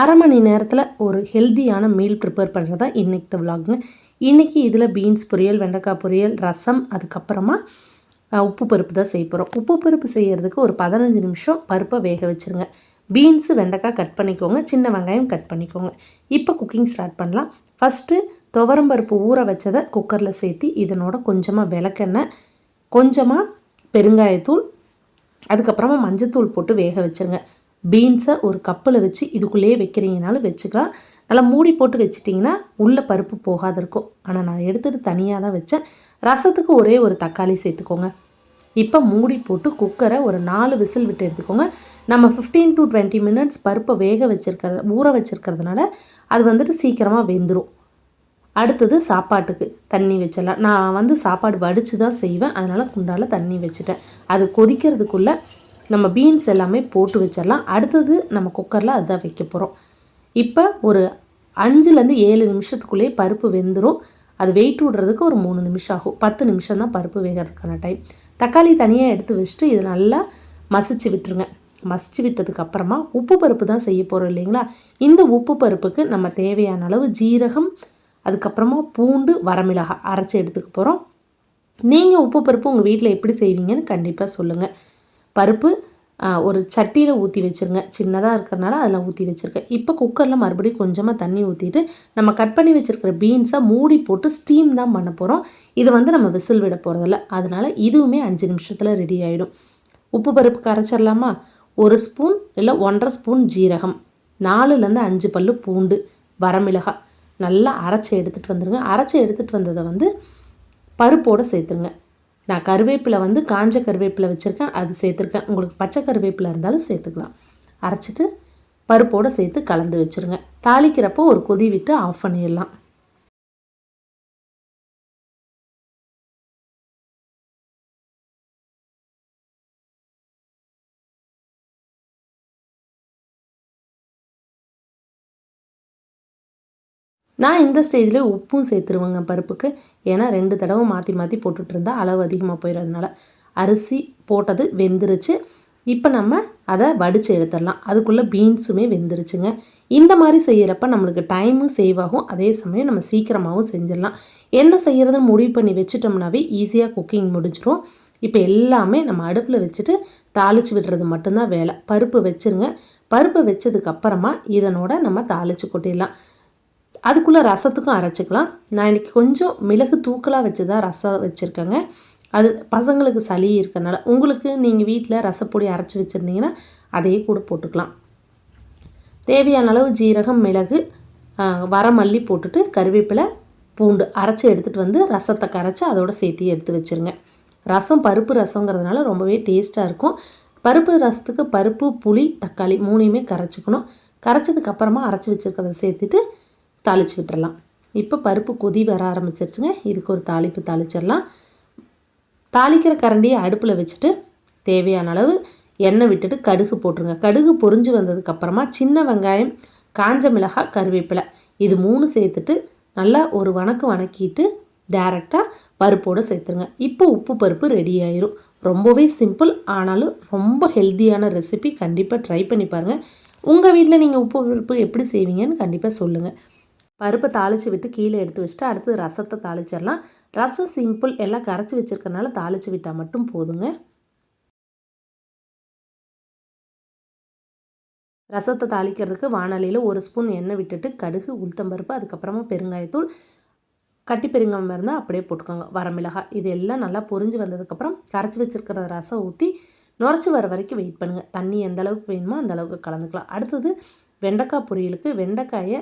அரை மணி நேரத்தில் ஒரு ஹெல்த்தியான மீல் ப்ரிப்பேர் பண்ணுறது தான் இன்றைக்கி விலாகுங்க இன்றைக்கி இதில் பீன்ஸ் பொரியல் வெண்டைக்காய் பொரியல் ரசம் அதுக்கப்புறமா உப்பு பருப்பு தான் செய்ய போகிறோம் உப்பு பருப்பு செய்யறதுக்கு ஒரு பதினஞ்சு நிமிஷம் பருப்பை வேக வச்சுருங்க. பீன்ஸு வெண்டைக்காய் கட் பண்ணிக்கோங்க. சின்ன வெங்காயம் கட் பண்ணிக்கோங்க. இப்போ குக்கிங் ஸ்டார்ட் பண்ணலாம். ஃபஸ்ட்டு துவரம்பருப்பு ஊற வச்சதை குக்கரில் சேர்த்து இதனோட கொஞ்சமாக விளக்கெண்ணெய் கொஞ்சமாக பெருங்காயத்தூள் அதுக்கப்புறமா மஞ்சத்தூள் போட்டு வேக வச்சுருங்க. பீன்ஸை ஒரு கப்பில் வச்சு இதுக்குள்ளேயே வைக்கிறீங்கனாலும் வச்சுக்கலாம். நல்லா மூடி போட்டு வச்சிட்டிங்கன்னா உள்ளே பருப்பு போகாது இருக்கும் ஆனால் நான் எடுத்துகிட்டு தனியாக தான் வச்சேன். ரசத்துக்கு ஒரே ஒரு தக்காளி சேர்த்துக்கோங்க. இப்போ மூடி போட்டு குக்கரை ஒரு நாலு விசில் விட்டு எடுத்துக்கோங்க. நம்ம 15 டு டுவெண்ட்டி மினிட்ஸ் பருப்பை வேக வச்சிருக்கிறது ஊற வச்சுருக்கிறதுனால அது வந்துட்டு சீக்கிரமாக வெந்துடும் அடுத்தது சாப்பாட்டுக்கு தண்ணி வச்சிடலாம். நான் வந்து சாப்பாடு வடித்து தான் செய்வேன். அதனால் குண்டால தண்ணி வச்சுட்டேன். அது கொதிக்கிறதுக்குள்ளே நம்ம பீன்ஸ் எல்லாமே போட்டு வச்சிடலாம். அடுத்தது நம்ம குக்கரில் அதுதான் வைக்க போகிறோம் இப்போ ஒரு அஞ்சுலேருந்து ஏழு நிமிஷத்துக்குள்ளேயே பருப்பு வெந்துடும் அது வெயிட் விடுறதுக்கு ஒரு மூணு நிமிஷம் ஆகும். பத்து நிமிஷம் தான் பருப்பு வேகிறதுக்கான டைம் தக்காளி தனியாக எடுத்து வச்சுட்டு இதை நல்லா மசிச்சு விட்டுருங்க. மசிச்சு விட்டதுக்கு அப்புறமா உப்பு பருப்பு தான் செய்ய போகிறோம் இல்லைங்களா? இந்த உப்பு பருப்புக்கு நம்ம தேவையான அளவு ஜீரகம் அதுக்கப்புறமா பூண்டு வரமிளகாய் அரைச்சி எடுத்துக்க போகிறோம் நீங்கள் உப்பு பருப்பு உங்கள் வீட்டில் எப்படி செய்வீங்கன்னு கண்டிப்பாக சொல்லுங்கள் பருப்பு ஒரு சட்டியில் ஊற்றி வச்சுருங்க. சின்னதாக இருக்கிறனால அதில் ஊற்றி வச்சுருக்கேன். இப்போ குக்கரில் மறுபடியும் கொஞ்சமாக தண்ணி ஊற்றிட்டு நம்ம கட் பண்ணி வச்சுருக்கிற பீன்ஸை மூடி போட்டு ஸ்டீம் தான் பண்ண போகிறோம் இது வந்து நம்ம விசில் விட போகிறதில்ல அதனால் இதுவுமே அஞ்சு நிமிஷத்தில் ரெடி ஆகிடும் உப்பு பருப்பு கரைச்சிடலாமா ஒரு ஸ்பூன் இல்லை ஒன்றரை ஸ்பூன் ஜீரகம். நாலுலேருந்து அஞ்சு பல்லு பூண்டு வரமிளகாய். நல்லா அரைச்சி எடுத்துகிட்டு வந்துடுங்க அரைச்சி எடுத்துகிட்டு வந்ததை வந்து பருப்போடு சேர்த்துருங்க. நான் கருவேப்பிலை வந்து காஞ்ச கருவேப்பிலை வச்சுருக்கேன் அது சேர்த்துருக்கேன். உங்களுக்கு பச்சை கருவேப்பிலை இருந்தாலும் சேர்த்துக்கலாம். அரைச்சிட்டு பருப்போடு சேர்த்து கலந்து வச்சுருங்க. தாளிக்கிறப்போ ஒரு கொதி விட்டு ஆஃப் பண்ணிடலாம். நான் இந்த ஸ்டேஜ்லேயே உப்பும் சேர்த்துருவேங்க பருப்புக்கு. ஏன்னா ரெண்டு தடவை மாற்றி மாற்றி போட்டுட்ருந்தா அளவு அதிகமாக போயிடுறதுனால அரிசி போட்டது வெந்துருச்சு. இப்போ நம்ம அதை வடித்து எடுத்துடலாம். அதுக்குள்ளே பீன்ஸுமே வெந்துருச்சுங்க. இந்த மாதிரி செய்கிறப்ப நம்மளுக்கு டைமும் சேவ் ஆகும். அதே சமயம் நம்ம சீக்கிரமாகவும் செஞ்சிடலாம். என்ன செய்கிறதுன்னு முடிவு பண்ணி வச்சுட்டோம்னாவே ஈஸியாக குக்கிங் முடிஞ்சிடும் இப்போ எல்லாமே நம்ம அடுப்பில் வச்சுட்டு தாளித்து விடுறது மட்டும்தான் வேலை. பருப்பு வச்சுருங்க. பருப்பு வச்சதுக்கப்புறமா இதனோட நம்ம தாளித்து கொட்டிடலாம். அதுக்குள்ளே ரசத்துக்கும் அரைச்சிக்கலாம். நான் இன்றைக்கி கொஞ்சம் மிளகு தூக்கலாக வச்சு தான் ரசம் வச்சுருக்கேங்க. அது பசங்களுக்கு சளி இருக்கறனால உங்களுக்கு நீங்கள் வீட்டில் ரசப்பொடி அரைச்சி வச்சுருந்தீங்கன்னா அதையே கூட போட்டுக்கலாம். தேவையான அளவு ஜீரகம் மிளகு வரமல்லி போட்டுட்டு கருவேப்பிலை பூண்டு அரைச்சி எடுத்துகிட்டு வந்து ரசத்தை கரைச்சி அதோட சேர்த்து எடுத்து வச்சுருங்க. ரசம் பருப்பு ரசங்கிறதுனால ரொம்பவே டேஸ்ட்டாக இருக்கும். பருப்பு ரசத்துக்கு பருப்பு புளி தக்காளி மூணையுமே கரைச்சிக்கணும். கரைச்சதுக்கப்புறமா அரைச்சி வச்சுருக்கிறத சேர்த்துட்டு தாளித்து விட்டுறலாம். இப்போ பருப்பு கொதி வர ஆரம்பிச்சிருச்சுங்க. இதுக்கு ஒரு தாளிப்பு தாளிச்சிடலாம். தாளிக்கிற கரண்டியை அடுப்பில் வச்சுட்டு தேவையான அளவு எண்ணெய் விட்டுட்டு கடுகு போட்டுருங்க. கடுகு பொரிஞ்சு வந்ததுக்கப்புறமா சின்ன வெங்காயம் காஞ்ச மிளகாய் கருவேப்பிலை இது மூணு சேர்த்துட்டு நல்லா ஒரு வணக்கு வணக்கிட்டு டேரெக்டாக பருப்போடு சேர்த்துருங்க. இப்போ உப்பு பருப்பு ரெடி ஆயிரும். ரொம்பவே சிம்பிள் ஆனாலும் ரொம்ப ஹெல்த்தியான ரெசிபி கண்டிப்பாக ட்ரை பண்ணி பாருங்கள் உங்கள் வீட்டில் நீங்கள் உப்பு பருப்பு எப்படி செய்வீங்கன்னு கண்டிப்பாக சொல்லுங்கள் பருப்பை தாளித்து விட்டு கீழே எடுத்து வச்சுட்டு அடுத்து ரசத்தை தாளிச்சிடலாம். ரசம் சிம்பிள் எல்லாம் கரைச்சி வச்சிருக்கறனால தாளித்து விட்டால் மட்டும் போதுங்க. ரசத்தை தாளிக்கிறதுக்கு வானலியில் ஒரு ஸ்பூன் எண்ணெய் விட்டுட்டு கடுகு உளுத்தம்பருப்பு அதுக்கப்புறமா பெருங்காயத்தூள் கட்டி பெருங்காயம் இருந்தால் அப்படியே போட்டுக்கோங்க. வரமிளகாய் இது எல்லாம் நல்லா பொரிஞ்சு வந்ததுக்கப்புறம் கரைச்சி வச்சிருக்கிற ரசம் ஊற்றி நுரைச்சி வர வரைக்கும் வெயிட் பண்ணுங்கள் தண்ணி எந்த அளவுக்கு வேணுமோ அந்த அளவுக்கு கலந்துக்கலாம். அடுத்தது வெண்டைக்காய் பொரியலுக்கு வெண்டைக்காயை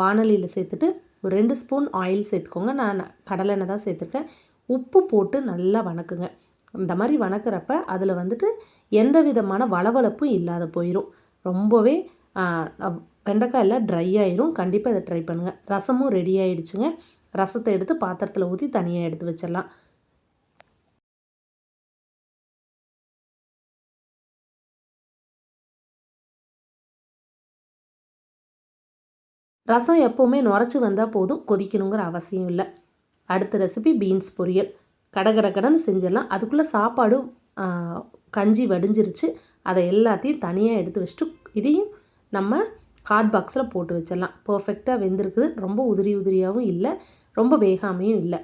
வானலியில் சேர்த்துட்டு ஒரு ரெண்டு ஸ்பூன் ஆயில் சேர்த்துக்கோங்க. நான் கடலெண்ணெய் தான் சேர்த்துருக்கேன். உப்பு போட்டு நல்லா வணக்குங்க. இந்த மாதிரி வணக்கிறப்ப அதில் வந்துட்டு எந்த விதமான வளவளப்பும் இல்லாத போயிடும் ரொம்பவே வெண்டைக்காய் எல்லாம் ட்ரை ஆயிரும். கண்டிப்பாக இதை ட்ரை பண்ணுங்கள் ரசமும் ரெடி ஆயிடுச்சுங்க. ரசத்தை எடுத்து பாத்திரத்தில் ஊற்றி தனியாக எடுத்து வச்சிடலாம். ரசம் எப்போவுமே நுரைச்சி வந்தால் போதும் கொதிக்கணுங்கிற அவசியம் இல்லை. அடுத்த ரெசிபி பீன்ஸ் பொரியல். கடகடகடன்னு செஞ்சிடலாம். அதுக்குள்ளே சாப்பாடு கஞ்சி வடிஞ்சிருச்சு. அதை எல்லாத்தையும் தனியாக எடுத்து வச்சுட்டு இதையும் நம்ம ஹாட் பாக்ஸில் போட்டு வச்சிடலாம். பர்ஃபெக்டாக வெந்திருக்குது. ரொம்ப உதிரி உதிரியாகவும் இல்லை. ரொம்ப வேகாமையும் இல்லை.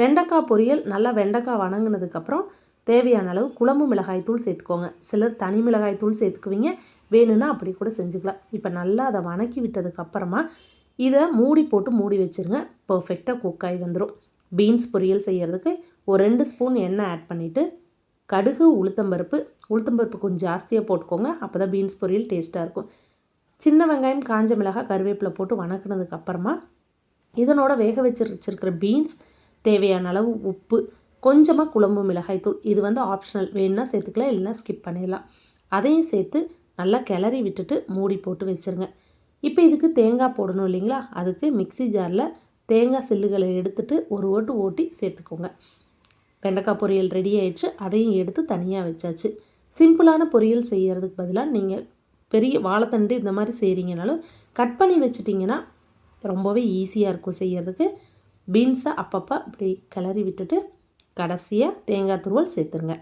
வெண்டைக்காய் பொரியல். நல்லா வெண்டைக்காய் வணங்கினதுக்கப்புறம் தேவையான அளவு குழம்பு மிளகாய் தூள் சேர்த்துக்கோங்க. சிலர் தனி மிளகாய் தூள் சேர்த்துக்குவீங்க. வேணும்னா அப்படி கூட செஞ்சுக்கலாம். இப்போ நல்லா அதை வணக்கி விட்டதுக்கப்புறமா இதை மூடி போட்டு மூடி வச்சுருங்க. பர்ஃபெக்டாக குக்காகி வந்துடும் பீன்ஸ் பொரியல் செய்கிறதுக்கு ஒரு ரெண்டு ஸ்பூன் எண்ணெய் ஆட் பண்ணிவிட்டு கடுகு உளுத்தம்பருப்பு உளுத்தம்பருப்பு கொஞ்சம் ஜாஸ்தியாக போட்டுக்கோங்க. அப்போ தான் பீன்ஸ் பொரியல் டேஸ்ட்டாக இருக்கும். சின்ன வெங்காயம் காஞ்ச மிளகாய் கருவேப்பிலை போட்டு வணக்கினதுக்கப்புறமா இதனோட வேக வச்சு வச்சுருக்கிற பீன்ஸ் தேவையான அளவு உப்பு கொஞ்சமாக குழம்பு மிளகாய் தூள் இது வந்து ஆப்ஷனல் வேணுன்னா சேர்த்துக்கலாம் இல்லைன்னா ஸ்கிப் பண்ணிடலாம். அதையும் சேர்த்து நல்லா கிளறி விட்டுட்டு மூடி போட்டு வச்சுருங்க. இப்போ இதுக்கு தேங்காய் போடணும் இல்லைங்களா? அதுக்கு மிக்சி ஜாரில் தேங்காய் சில்லுகளை எடுத்துட்டு ஒரு ஓட்டு ஓட்டி சேர்த்துக்கோங்க. வெண்டைக்காய் பொரியல் ரெடி ஆயிடுச்சு. அதையும் எடுத்து தனியாக வச்சாச்சு. சிம்பிளான பொரியல் செய்கிறதுக்கு பதிலாக நீங்கள் பெரிய வாழைத்தண்டு இந்த மாதிரி செய்கிறீங்கனாலும் கட் பண்ணி வச்சிட்டிங்கன்னா ரொம்பவே ஈஸியாக இருக்கும் செய்கிறதுக்கு பீன்ஸை அப்பப்போ அப்படி கிளறி விட்டுட்டு கடைசியாக தேங்காய் துருவல் சேர்த்துருங்க.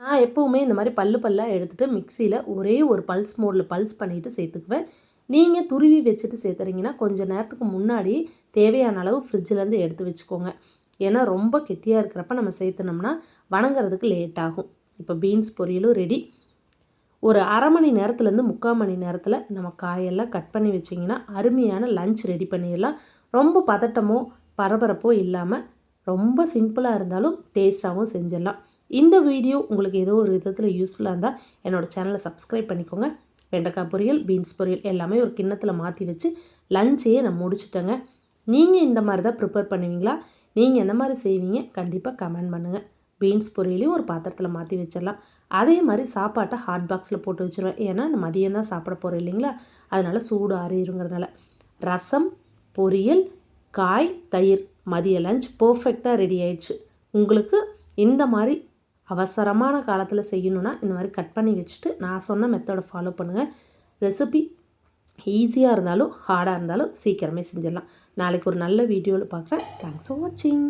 நான் எப்போவுமே இந்த மாதிரி பல்லு பல்லாக எடுத்துகிட்டு மிக்சியில் ஒரே ஒரு பல்ஸ் மோடில் பல்ஸ் பண்ணிவிட்டு சேர்த்துக்குவேன். நீங்கள் துருவி வச்சுட்டு சேர்த்துறீங்கன்னா கொஞ்சம் நேரத்துக்கு முன்னாடி தேவையான அளவு ஃப்ரிட்ஜிலேருந்து எடுத்து வச்சுக்கோங்க. ஏன்னா ரொம்ப கெட்டியாக இருக்கிறப்ப நம்ம சேர்த்துனோம்னா வணங்குறதுக்கு லேட் ஆகும். இப்போ பீன்ஸ் பொரியலும் ரெடி ஒரு அரை மணி நேரத்துலேருந்து முக்கால் மணி நேரத்தில் நம்ம காயெல்லாம் கட் பண்ணி வச்சிங்கன்னா அருமையான லஞ்ச் ரெடி பண்ணிடலாம். ரொம்ப பதட்டமோ பரபரப்போ இல்லாமல் ரொம்ப சிம்பிளாக இருந்தாலும் டேஸ்ட்டாகவும் செஞ்சிடலாம். இந்த வீடியோ உங்களுக்கு ஏதோ ஒரு விதத்தில் யூஸ்ஃபுல்லாக இருந்தால் என்னோடய சேனலை சப்ஸ்கிரைப் பண்ணிக்கோங்க. வெண்டைக்காய் பொரியல் பீன்ஸ் பொரியல் எல்லாமே ஒரு கிண்ணத்தில் மாற்றி வச்சு லஞ்சையே நான் முடிச்சுட்டேங்க. நீங்கள் இந்த மாதிரி தான் ப்ரிப்பேர் பண்ணுவீங்களா? நீங்கள் எந்த மாதிரி செய்வீங்க? கண்டிப்பாக கமெண்ட் பண்ணுங்கள் பீன்ஸ் பொரியலையும் ஒரு பாத்திரத்தில் மாற்றி வச்சிடலாம். அதே மாதிரி சாப்பாட்டை ஹாட் பாக்ஸில் போட்டு வச்சுருவேன் ஏன்னா நான் மதியம் தான் சாப்பிட போகிறேன் இல்லைங்களா? அதனால் சூடு ஆறிடுங்கிறதுனால ரசம் பொரியல் காய் தயிர். மதிய லஞ்ச் பர்ஃபெக்டாக ரெடி ஆயிடுச்சு. உங்களுக்கு இந்த மாதிரி அவசரமான காலத்தில் செய்யணுன்னா இந்த மாதிரி கட் பண்ணி வச்சுட்டு நான் சொன்ன மெத்தடை ஃபாலோ பண்ணுங்கள் ரெசிபி ஈஸியாக இருந்தாலும் ஹார்டாக இருந்தாலும் சீக்கிரமே செஞ்சிடலாம். நாளைக்கு ஒரு நல்ல வீடியோவில் பார்க்குறேன் தேங்க்ஸ் ஃபார் வாட்சிங்